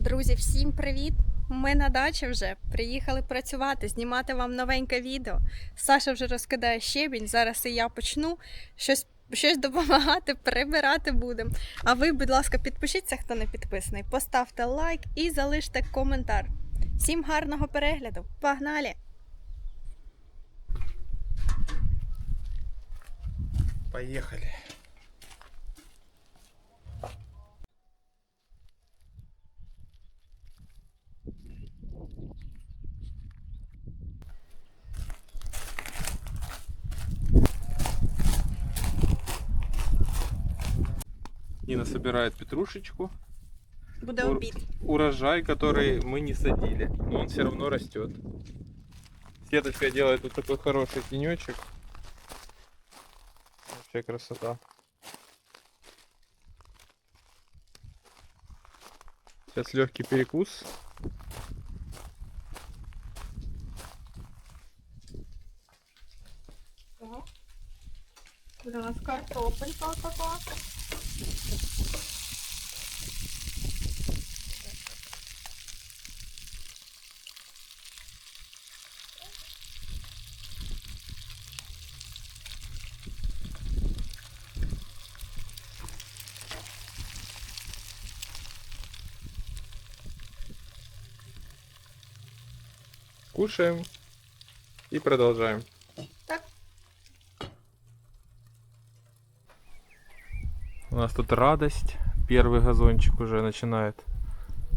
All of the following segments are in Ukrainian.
Друзі, всім привіт! Ми на дачі вже приїхали працювати, знімати вам новеньке відео. Саша вже розкидає щебінь. Зараз і я почну щось, щось допомагати, прибирати будемо. А ви, будь ласка, підпишіться, хто не підписаний, поставте лайк і залиште коментар. Всім гарного перегляду! Погнали! Поехали. Нина собирает петрушечку. Буде Ур-. Урожай, который мы не садили, но он все равно растет. Сеточка делает вот такой хороший тенечек. Вообще красота. Сейчас легкий перекус. У нас картопелька така. Кушаем и продолжаем. Нас тут радость. Первый газончик уже начинает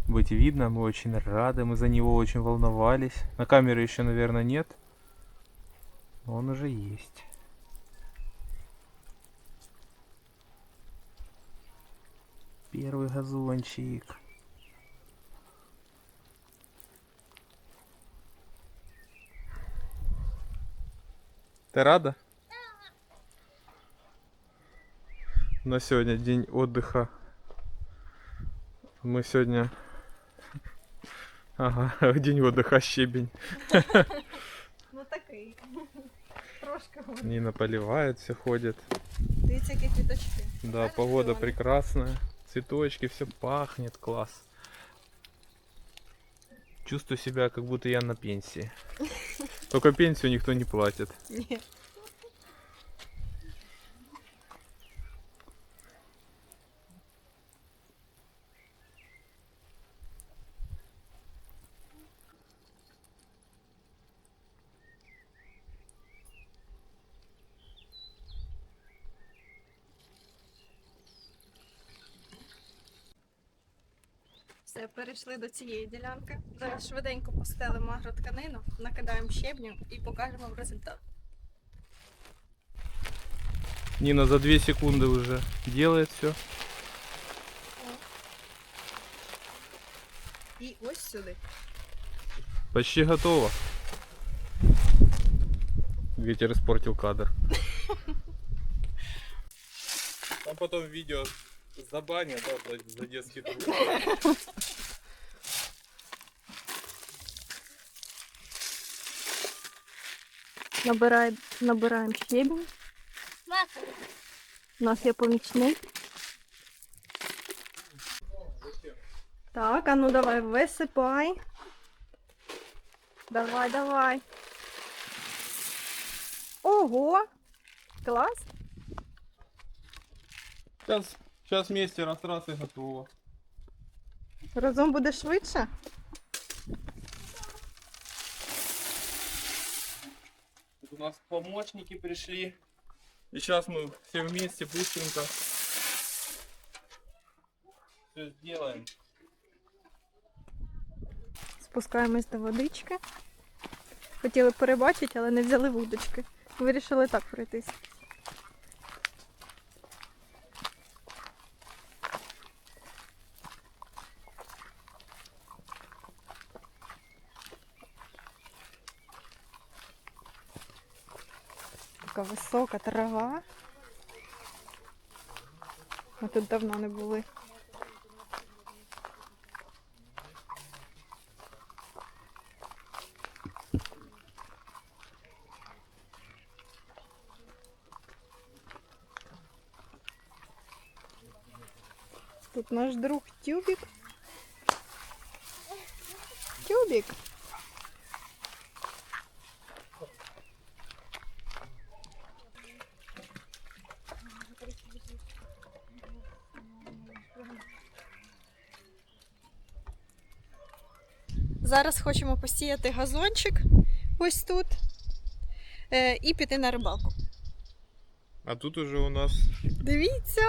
быть видно. Мы очень рады. Мы за него очень волновались. На камере еще, наверное, нет. Но он уже есть. Первый газончик. Ты рада? У нас сегодня день отдыха. Мы сегодня... Ага, день отдыха щебень. Ну такий. Трошки. Нина поливает, все ходит. Дивіться, які квіточки. Да, Знаешь, погода что они? прекрасная. Цветочки, все пахнет, класс. Чувствую себя, как будто я на пенсии. Только пенсию никто не платит. Ні. Все, перейшли до цієї ділянки. Зараз швиденько постелимо агротканину, накидаємо щебню і покажемо вам результат. Нина за 2 секунды уже делает все. І ось сюди. Почти готово. Ветер испортил кадр. Там потом видео забанят, да, за, за детский труд. Набирай, набираємо щебінь. У нас є помічник. Так, а ну давай, висипай. Давай, давай. Ого! Клас! Сейчас, сейчас вместе раз раз и готово. Разом буде швидше. Тут у нас помощники пришли. И сейчас мы все вместе быстренько все сделаем. Спускаємось до водички. Хотіли перебачити, але не взяли вудочки. Вирішили так пройтись. Така висока трава. Ми тут давно не були. Тут наш друг Тюбік. Тюбік. Зараз хочемо посіяти газончик ось тут е, і піти на рибалку. А тут уже у нас Дивіться!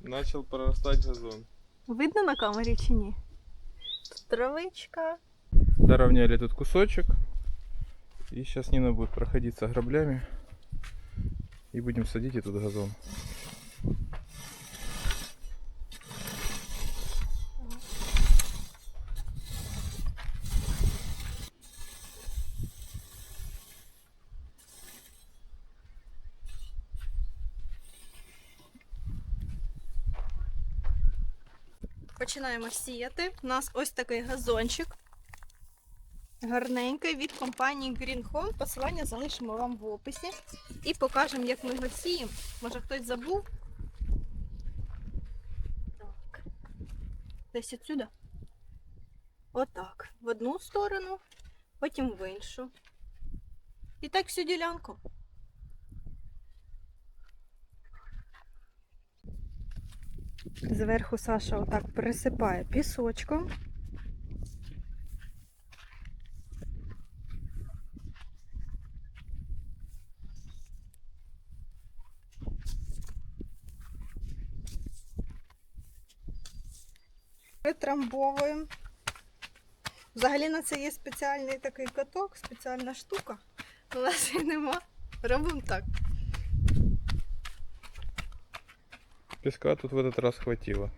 начал прорастать газон. Видно на камері чи ні? Тут травичка. Доровняли этот кусочек. И сейчас Нина будет проходиться граблями. И будем садить этот газон. Починаємо сіяти. У нас ось такий газончик. Гарненький від компанії Green Home. Посилання залишимо вам в описі. І покажемо, як ми його сіємо. Може хтось забув? Так. Десь отсюди. Отак. В одну сторону, потім в іншу. І так всю ділянку. Зверху Саша отак присипає пісочком. Витрамбовуємо. Взагалі на це є спеціальний такий каток, спеціальна штука. У нас її нема. Робимо так. Песка тут в этот раз хватило.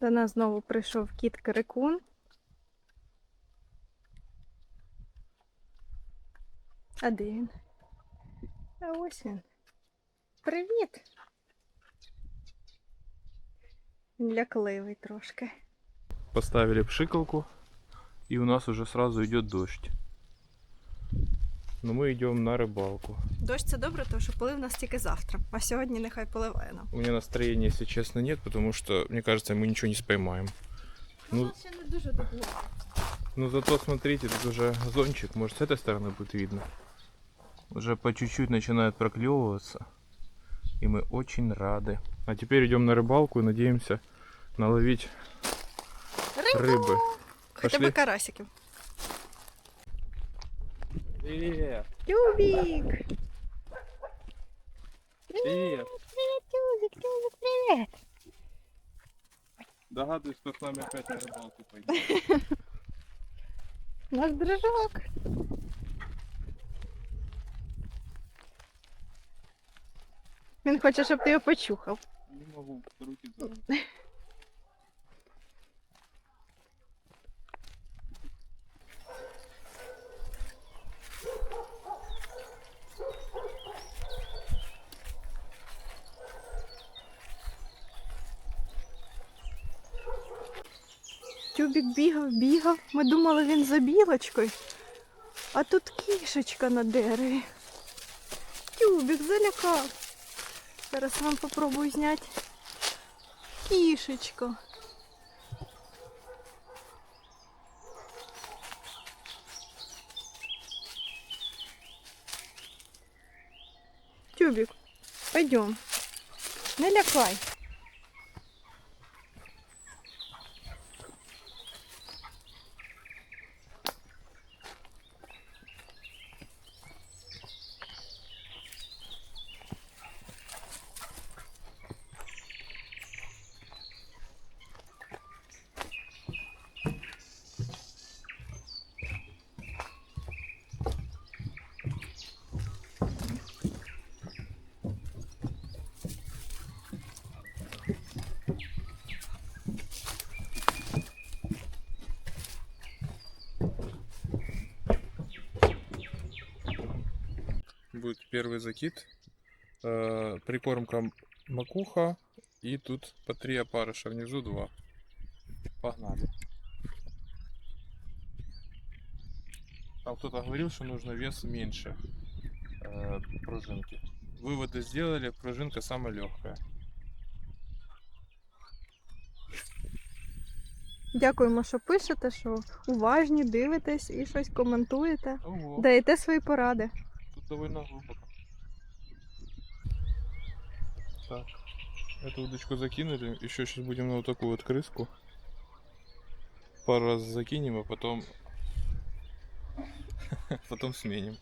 До нас знову прийшов кіт Крикун. А де він? А ось він. Привіт! Він лякливий трошки. Поставили пшикалку. И у нас уже сразу идет дождь. Но мы идем на рыбалку. Дощ це добре, тому що полив нас тільки завтра, а сьогодні нехай поливає нам. У меня настроения, если честно, нет, потому что, мне кажется, мы ничего не споймаем. Ну, ще не дуже тепло. Ну зато смотрите, тут уже газончик, может с этой стороны будет видно. Уже по чуть-чуть начинает проклевываться. И мы очень рады. А теперь идем на рыбалку и надеемся наловить рыбы. Хоча б Пошли. карасиків. Привет! Тюбік! Привет! Привіт, Тюбік, Тюбік, привіт! Догадываюсь, кто с нами опять на рыбалку пойдет. Наш дружок. Він хоче, щоб ти його почухав. Не могу, руки заняты. Бігав, бігав. Ми думали, він за білочкою. А тут кішечка на дереві. Тюбік залякав. Зараз вам попробую зняти. Кішечка. Тюбік, пойдем. Не лякай. первый закид. Э, Прикормка макуха. И тут по три опарыша, внизу два. Погнали. Там кто-то говорил, что нужно вес меньше э, пружинки. Выводы сделали, пружинка самая легкая. Дякуємо, що пишете, що уважні, дивитесь і щось коментуєте. Ого. Даєте свої поради. Тут довольно глибоко. Так, эту удочку закинули. Еще сейчас будем на вот такую вот крыску. Пару раз закинем, а потом... Потом сменим.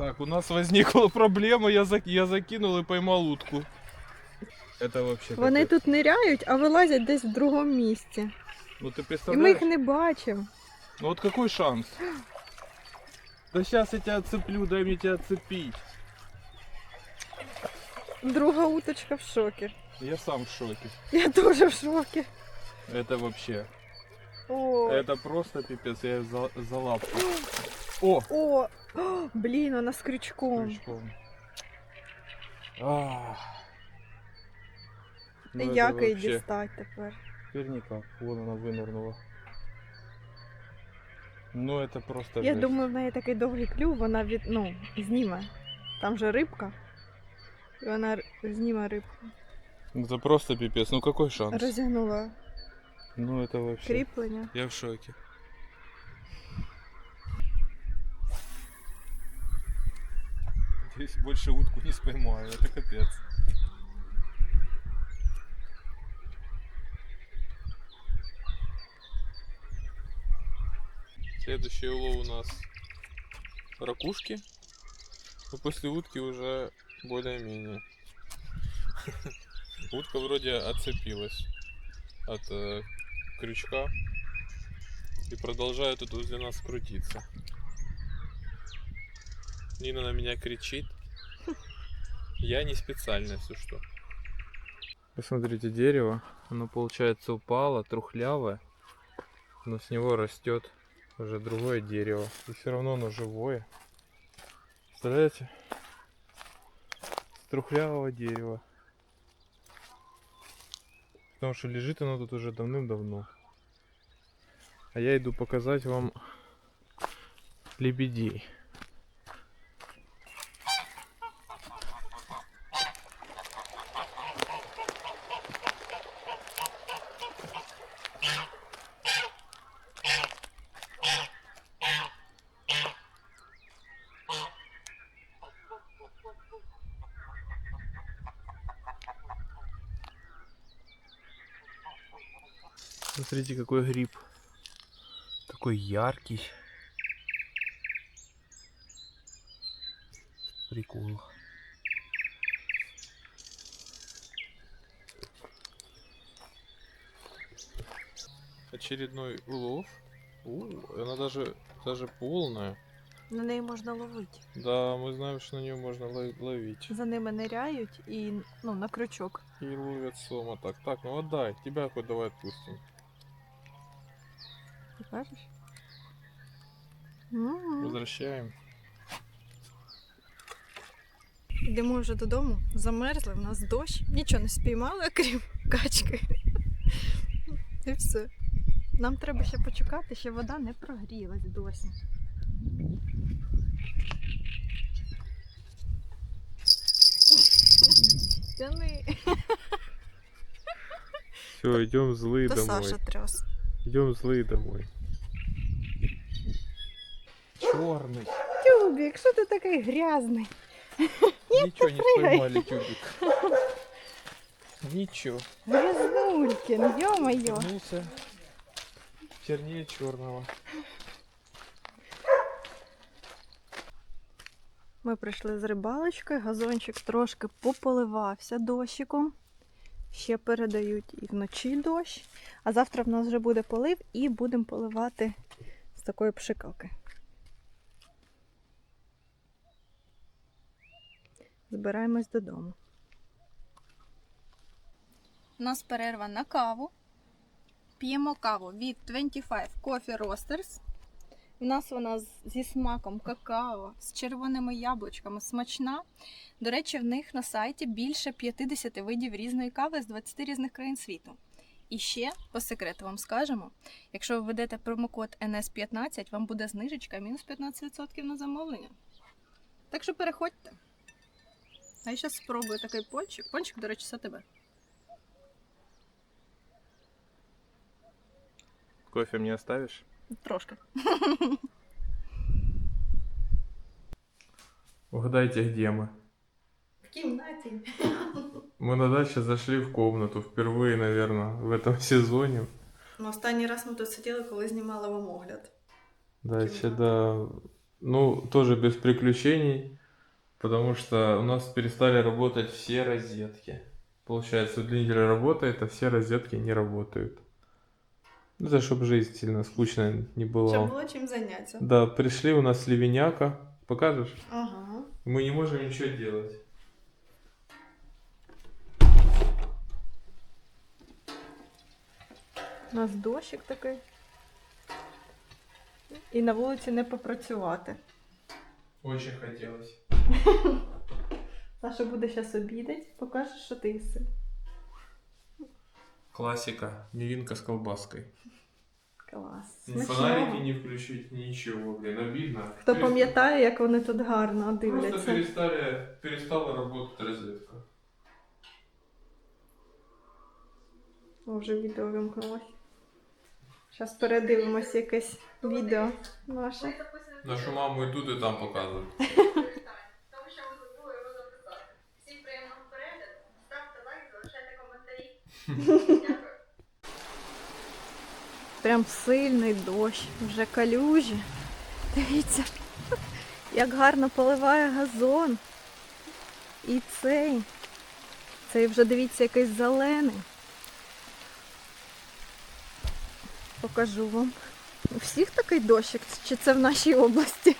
Так, у нас возникла проблема, я, зак... я закинул и поймал утку. Это вообще Вони капец. тут ниряють, а вилазять десь в другому місці. Ну ты І ми представляешь? їх не бачимо. Ну вот какой шанс? Да сейчас я тебя отцеплю, дай мне тебя отцепить. Друга уточка в шокі. Я сам в шоке. Я теж в шокі. Это вообще. О, Это просто пипец, я её за, за лапку. О! о, о, блін, вона з крючком. Крючком. Ах. Ну, это Як її вообще. дістати тепер? Теперь никак. Вон она вынырнула. Ну это просто Я жесть. думаю, в неї такий довгий клюв, вона від, ну, зніме. Там же рибка. І вона р- зніме рибку. Это просто пипец. Ну какой шанс? Розігнула Ну это вообще. кріплення. Я в шоке. Здесь больше утку не споймаю, это капец. Следующий улов у нас ракушки. Но после утки уже более-менее. Утка вроде отцепилась от э, крючка и продолжает тут возле нас крутиться. Нина на меня кричит. Я не специально, если что. Посмотрите, дерево, оно получается упало, трухлявое, но с него растет уже другое дерево. И все равно оно живое. Представляете? С трухлявого дерева. Потому что лежит оно тут уже давным-давно. А я иду показать вам лебедей. Смотрите, какой гриб. Такой яркий. Прикол. Очередной улов. У, она даже, даже полная. На неї можна ловити. Да, мы знаем, что на нее можно ло- ловить. За ними ниряють і ну, на крючок. И ловят сома так. Так, ну отдай. Тебя хоть давай отпустим. Бачиш? Возвращаем. Йдемо вже додому, замерзли, в нас дощ, нічого не спіймали, крім качки. І все. Нам треба ще почекати, ще вода не прогрілась досі. Тяни. Все, идем злые То домой. Саша тряс. Идем злые домой. Черный. Тюбік, що ти такий грязний? Ничего не прыгай. споймали, тюбик. Ничего. Грязнулькін, йо-моє. Вернулся чернее черного. Ми прийшли з рибалочкою, газончик трошки пополивався дощиком. Ще передають і вночі дощ. А завтра в нас вже буде полив і будемо поливати з такої пшикалки. Збираємось додому. У нас перерва на каву. П'ємо каву від 25 Coffee Roasters. У нас вона зі смаком какао, з червоними яблучками, смачна. До речі, в них на сайті більше 50 видів різної кави з 20 різних країн світу. І ще, по секрету вам скажемо, якщо ви введете промокод NS15, вам буде знижечка мінус 15% на замовлення. Так що переходьте. А я зараз спробую такий пончик. Пончик, до речі, все тебе. Кофе мне оставишь? Трошки. Угадайте, где мы? В кімнаті. Мы на даче зашли в комнату впервые, наверное, в этом сезоне. Ну, останній раз ми тут сиділи, коли знімали вам огляд. Дача, да. Ну, тоже без приключений, потому что у нас перестали работать все розетки. Получается, удлинитель работает, а все розетки не работают. Ну, Это чтобы жизнь сильно скучная не была. було чим зайнятися. Да, пришли у нас ливеняка. Покажешь? Ага. Мы не можем ничего делать. У нас дощик такий. І на вулиці не попрацювати. Очень хотелось. Саша буде зараз обідати, покажеш, що ти їси. Классика. Мивинка с колбаской. Клас. Ни Смачного. фонарики не включить, ничего, блин, обидно. Хто Перес- пам'ятає, як вони тут гарно Просто дивляться. перестали, перестала работать розетка. О, вже відео вимкнулось. Зараз передивимось якесь відео наше. Нашу маму и тут, и там показывают. Тому що ми забули його записати. Всім приємного перегляду. Ставте лайк, залишайте коментарі. Дякую. Прям сильний дощ, вже калюжі. Дивіться, як гарно поливає газон. І цей. Цей вже дивіться якийсь зелений. Покажу вам. У всіх такий дощик, чи це в нашій області?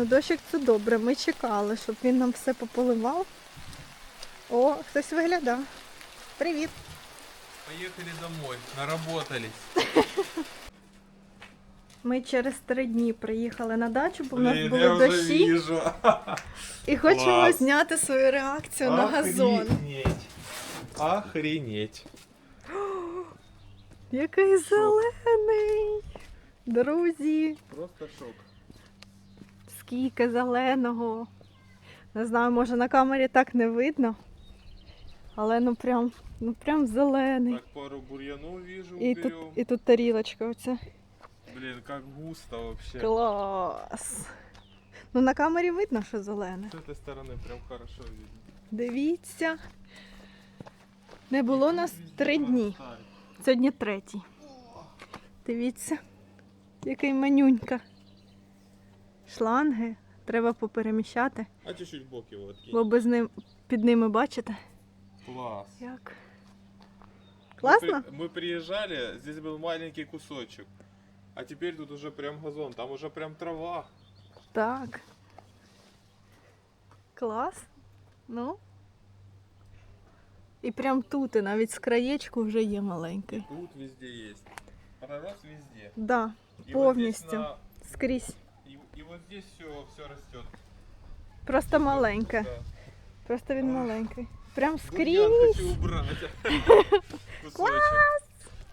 Ну, дощик це добре. Ми чекали, щоб він нам все пополивав. О, хтось виглядав. Привіт. Поехали домой, наработались. Ми через три дні приїхали на дачу, бо в нас були дощі вижу. і хочемо Клас. зняти свою реакцію на газон. Охренеть. Охренеть. Який зелений! Друзі, Просто шок. Скільки зеленого. Не знаю, може на камері так не видно. Але ну прям, ну прям зелений. Так, пару бурьянов вижу, І тут, і тут тарілочка оця. Блин, как густо вообще. Клас. Ну на камері видно, що зелене. С этой стороны прям хорошо видно. Дивіться. Не було нас три дні. Сьогодні третій. Дивіться, який манюнька Шланги треба попереміщати, А чуть-чуть в бок его откинь. бо без ним під ними бачите. Класс. Як? Мы Класно? при- Мы приезжали, здесь был маленький кусочек. А теперь тут уже прям газон, там уже прям трава. Так. Клас. Ну. І прям тут, і навіть з краєчку вже є маленький. Тут везде есть. Пророс везде. Да, И вот здесь Полностью. на- скрізь. И, и вот здесь все, все растет. Просто маленьке. Да. Просто він маленький. Прям Бурьян скрізь. хочу убрать. Кусочек.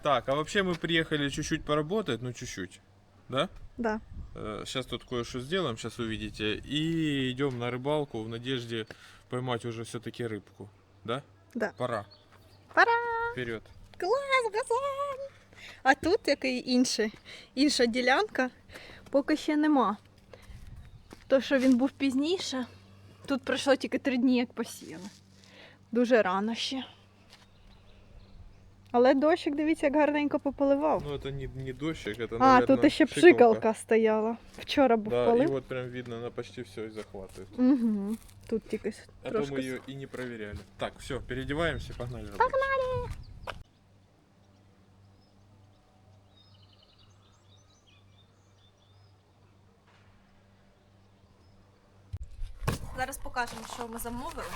Так, а вообще мы приехали чуть-чуть поработать, ну чуть-чуть. Да? Да. Сейчас тут кое-что сделаем, сейчас увидите. И идем на рыбалку в надежде поймать уже все-таки рыбку. Да? Да. Пора. Пора! Вперед. Клас, газон! А тут який інший, інша ділянка поки ще нема. То, що він був пізніше, тут пройшло тільки три дні, як посіяли. Дуже рано ще. Але дощик, дивіться, як гарненько пополивав. Ну это не, не дождик, это, а, наверное, тут ще пшикалка стояла. Вчора був Да, и полив. вот прям видно, она почти все и захватывает. Угу. Тут тільки с- А то трошки. мы ее и не проверяли. Так, все, переодеваемся, погнали. Погнали! Зараз покажемо, що ми замовили.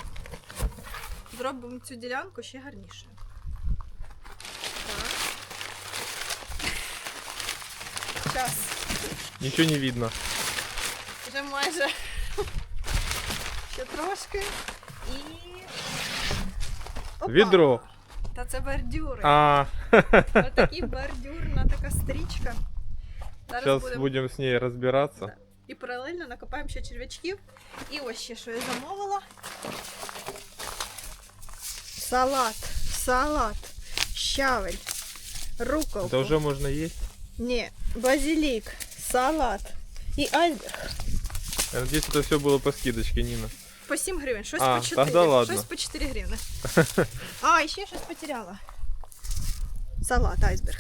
Зробимо цю ділянку ще гарніше. Так. Час. Нічого не видно. Вже майже ще трошки і. Опа! Відро. Та це бордюри. А. Ось такий бордюрна така стрічка. Зараз Зараз будемо будем з нею розбиратися. Да. і паралельно накопаємо ще черв'ячків. І ось ще що я замовила. Салат, салат, щавель, руколку. Это уже можно есть? Ні, базилік, салат і айсберг. Я надеюсь, это все было по скидочке, Нина. По 7 гривень, щось А, по 4. тогда ладно. Щось по 4 гривни. А, і ще щось потеряла. Салат, айсберг.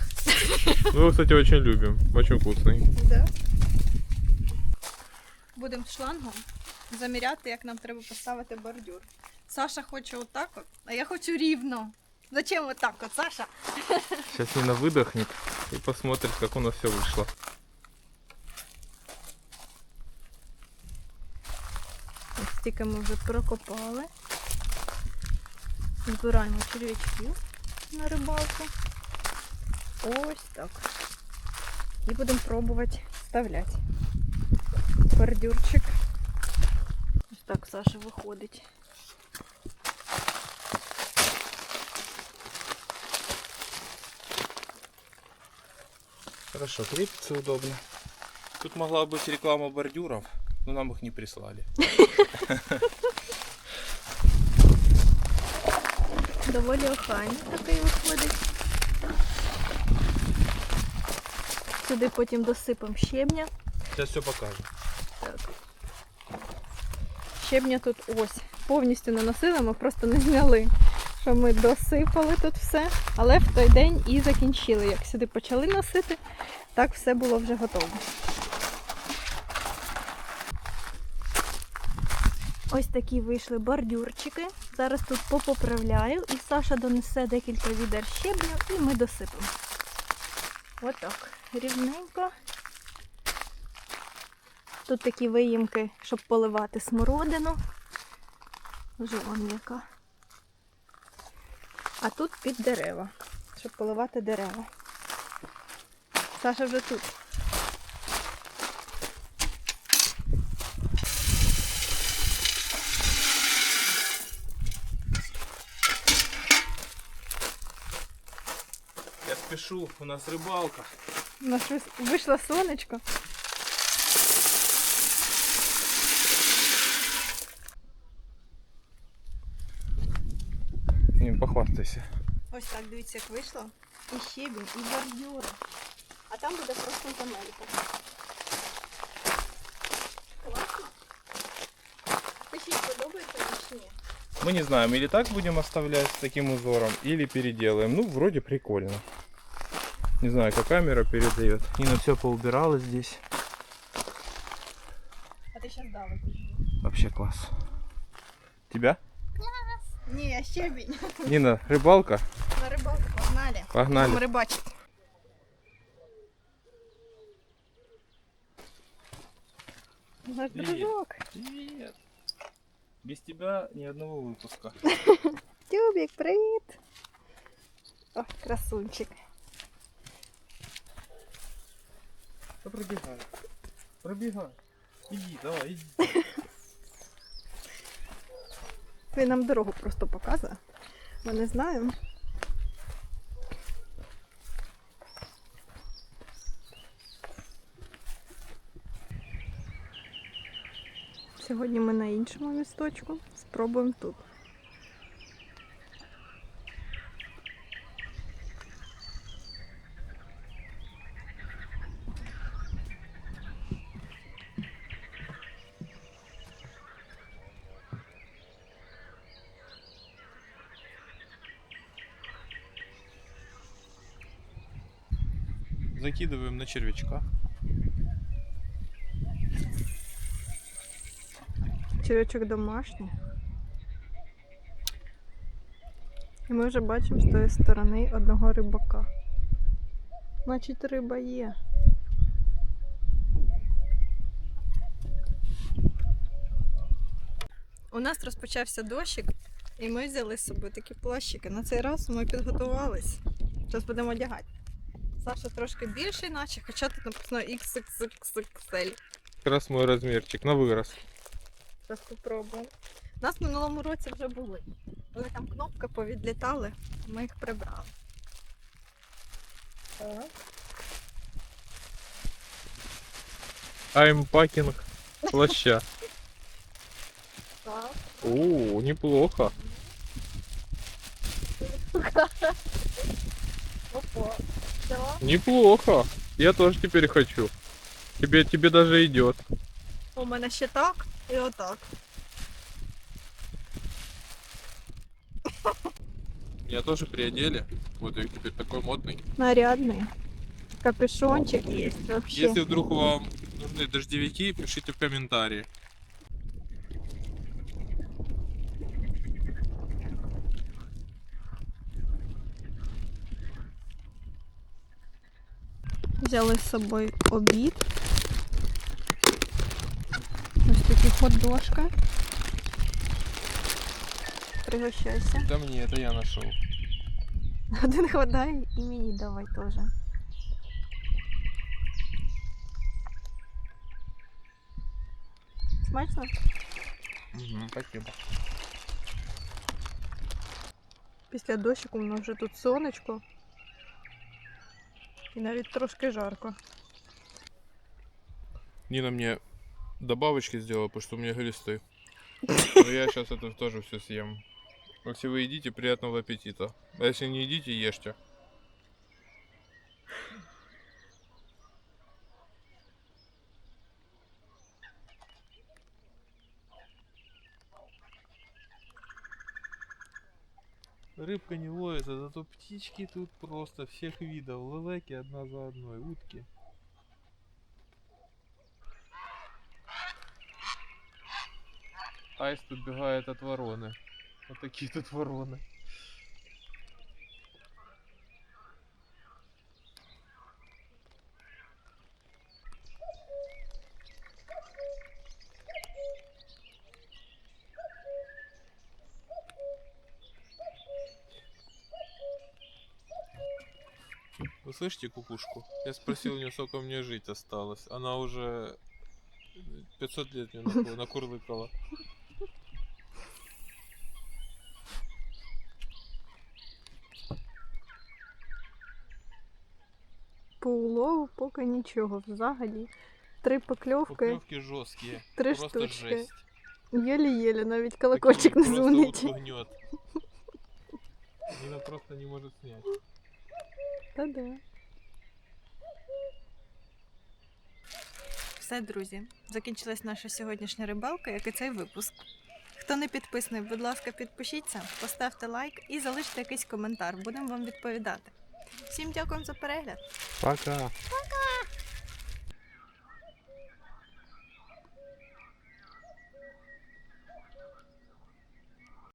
Мы его, кстати, очень любим. Очень вкусный. Да. Будемо шлангом заміряти, як нам треба поставити бордюр. Саша хоче отак от, а я хочу рівно. Зачем отак от, Саша? Сейчас Нина выдохнет и посмотрит, как у нас все вышло. Ось стільки ми вже прокопали. Збираємо черв'ячків на рибалку. Ось так. І будемо пробувати вставляти. Бордюрчик. Ось так Саша виходить. Хорошо, крепится удобно. Тут могла быть реклама бордюров, но нам их не прислали. Доволі охайно такий виходить. Сюди потім досипемо щебня. Сейчас все покажем. Щебня тут ось. Повністю наносили, ми просто не зняли. Що ми досипали тут все, але в той день і закінчили. Як сюди почали носити, так все було вже готово. Ось такі вийшли бордюрчики. Зараз тут попоправляю і Саша донесе декілька відер щебню і ми досипемо. Отак. Рівненько. Тут такі виїмки, щоб поливати смородину. Вже вон яка. А тут під дерева, щоб поливати дерева. Саша вже тут. Я спешу, у нас рыбалка. У нас вийшло сонечко. Не, похвастайся. Ось так, дивіться, як вийшло. І щебінь, і бордюри. А там буде просто земелька. Класно. Пишіть, подобається вам чи ні? Мы не знаем, или так будем оставлять с таким узором, или переделаем. Ну, вроде прикольно. Не знаю, как камера передает. Нина все поубирала здесь. А ти зараз дали. Вообще класс. Тебя? Ні, щебінь. Нина, рыбалка? На рибалку погнали. Погнали. Будемо рибачити. Наш Привіт. дружок. Привет. Без тебя ни одного выпуска. Тюбік, привіт. О, красунчик. Да пробегай. Пробегай. Иди, давай, иди. Він нам дорогу просто показує. Ми не знаємо. Сьогодні ми на іншому місточку. Спробуємо тут. Закидываем на червячка. Червячок домашній. І ми вже бачимо з тої сторони одного рибака. Значить, риба є. У нас розпочався дощик, і ми взяли з собою такі плащики. На цей раз ми підготувались. Зараз будемо одягати. Саша трошки більший, наче, хоча тут написано XXXXL. Как раз мой размерчик на вырос. Зараз попробуємо. У нас в минулому році вже були. Але там кнопки повідлітали, ми їх прибрали. Так. Аймпакинг плаща. Так. О, неплохо. Опа. Все. Неплохо. Я тоже теперь хочу. Тебе, тебе даже идет. У мене ще так і отак. Меня тоже приодели. Вот я теперь такой модный. Нарядний. Капюшончик є вообще. Если вдруг вам нужны дождевики, пишите в комментарии. Взяли з собою обід. Ось такі ходошка. Пригощайся. Да мне это я нашел. Один хватай і мені давай теж. Смачно? Угу, спасибо. Після дощику воно вже тут сонечко. І навіть трошки жарко. Нина мне добавочки сделала, потому что у меня глисты. Но я сейчас это тоже все съем. Если вы едите, приятного аппетита. А если не едите, ешьте. Рыбка не ловится, зато птички тут просто всех видов. Лелеки одна за одной, утки. Аист убегает от вороны. Вот такие тут вороны. Вы слышите кукушку? Я спросил у нее, сколько мне жить осталось. Она уже 500 лет мне наку- накурлыкала. По улову поки нічого. Взагалі. Три покльовки, Поклевки жесткие. три Просто штучки. жесть. Єлі-єлі, навіть колокольчик не Такие дзвонить. Просто утку гнет. Нина просто не может снять. Та-да. Все, друзі, закінчилась наша сьогоднішня рибалка, як і цей випуск. Хто не підписаний, будь ласка, підпишіться, поставте лайк і залиште якийсь коментар. Будемо вам відповідати. Всім дякую за перегляд. Пока.